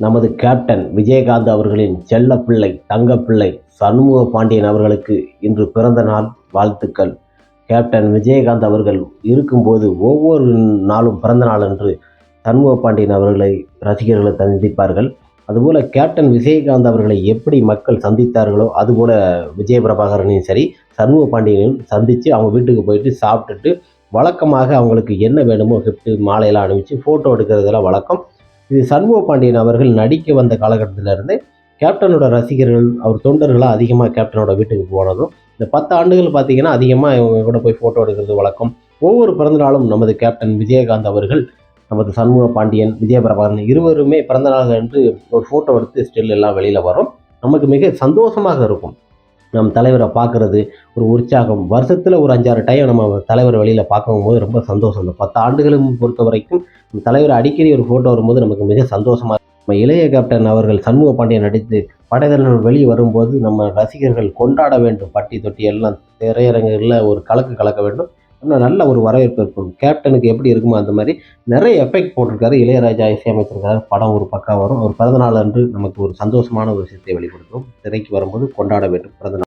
நமது கேப்டன் விஜயகாந்த் அவர்களின் செல்லப்பிள்ளை தங்கப்பிள்ளை சண்முக பாண்டியன் அவர்களுக்கு இன்று பிறந்த நாள். வாழ்த்துக்கள். கேப்டன் விஜயகாந்த் அவர்கள் இருக்கும்போது ஒவ்வொரு நாளும் பிறந்த நாள் என்று சண்முக பாண்டியன் அவர்களை ரசிகர்களை சந்திப்பார்கள். அதுபோல் கேப்டன் விஜயகாந்த் அவர்களை எப்படி மக்கள் சந்தித்தார்களோ அதுபோல் விஜய பிரபாகரனையும் சரி சண்முக பாண்டியனையும் சந்தித்து அவங்க வீட்டுக்கு போயிட்டு சாப்பிட்டுட்டு வழக்கமாக அவங்களுக்கு என்ன வேணுமோ கிஃப்ட்டு மாலையெல்லாம் அனுப்பிச்சு ஃபோட்டோ எடுக்கிறதெல்லாம் வழக்கம். இது சண்முக பாண்டியன் அவர்கள் நடிக்க வந்த காலகட்டத்திலிருந்து கேப்டனோட ரசிகர்கள் அவர் தொண்டர்களாக அதிகமாக கேப்டனோட வீட்டுக்கு போனதும் இந்த பத்து ஆண்டுகள் பார்த்தீங்கன்னா அதிகமாக இவங்க கூட போய் ஃபோட்டோ எடுக்கிறது வழக்கம். ஒவ்வொரு பிறந்தநாளும் நமது கேப்டன் விஜயகாந்த் அவர்கள் நமது சண்முக பாண்டியன் விஜயபிரபாகரன் இருவருமே பிறந்தநாள் என்று ஒரு ஃபோட்டோ எடுத்து ஸ்டில் எல்லாம் வெளியில் வரும். நமக்கு மிக சந்தோஷமாக இருக்கும். நம் தலைவரை பார்க்குறது ஒரு உற்சாகம். வருஷத்தில் ஒரு அஞ்சாறு டைம் நம்ம தலைவர் வெளியில் பார்க்கும்போது ரொம்ப சந்தோஷம். இந்த பத்து ஆண்டுகளும் பொறுத்த வரைக்கும் நம்ம தலைவர் அடிக்கடி ஒரு ஃபோட்டோ வரும்போது நமக்கு மிக சந்தோஷமாக நம்ம இளைய கேப்டன் அவர்கள் சண்முக பாண்டியன் நடித்து படைதளர்கள் வெளியே வரும்போது நம்ம ரசிகர்கள் கொண்டாட வேண்டும். பட்டி தொட்டி எல்லாம் திரையரங்குகளில் ஒரு கலக்கு கலக்க வேண்டும். இன்னும் நல்ல ஒரு வரவேற்பு இருக்கும். கேப்டனுக்கு எப்படி இருக்குமோ அந்த மாதிரி நிறைய எஃபெக்ட் போட்டிருக்காரு. இளையராஜா இசையமைச்சிருக்காரு படம் ஒரு பக்கம் வரும். ஒரு பிறந்தநாள் அன்று நமக்கு ஒரு சந்தோஷமான ஒரு விஷயத்தை வெளிப்படுத்தும். திரைக்கு வரும்போது கொண்டாட வேண்டும். பிறந்தநாள்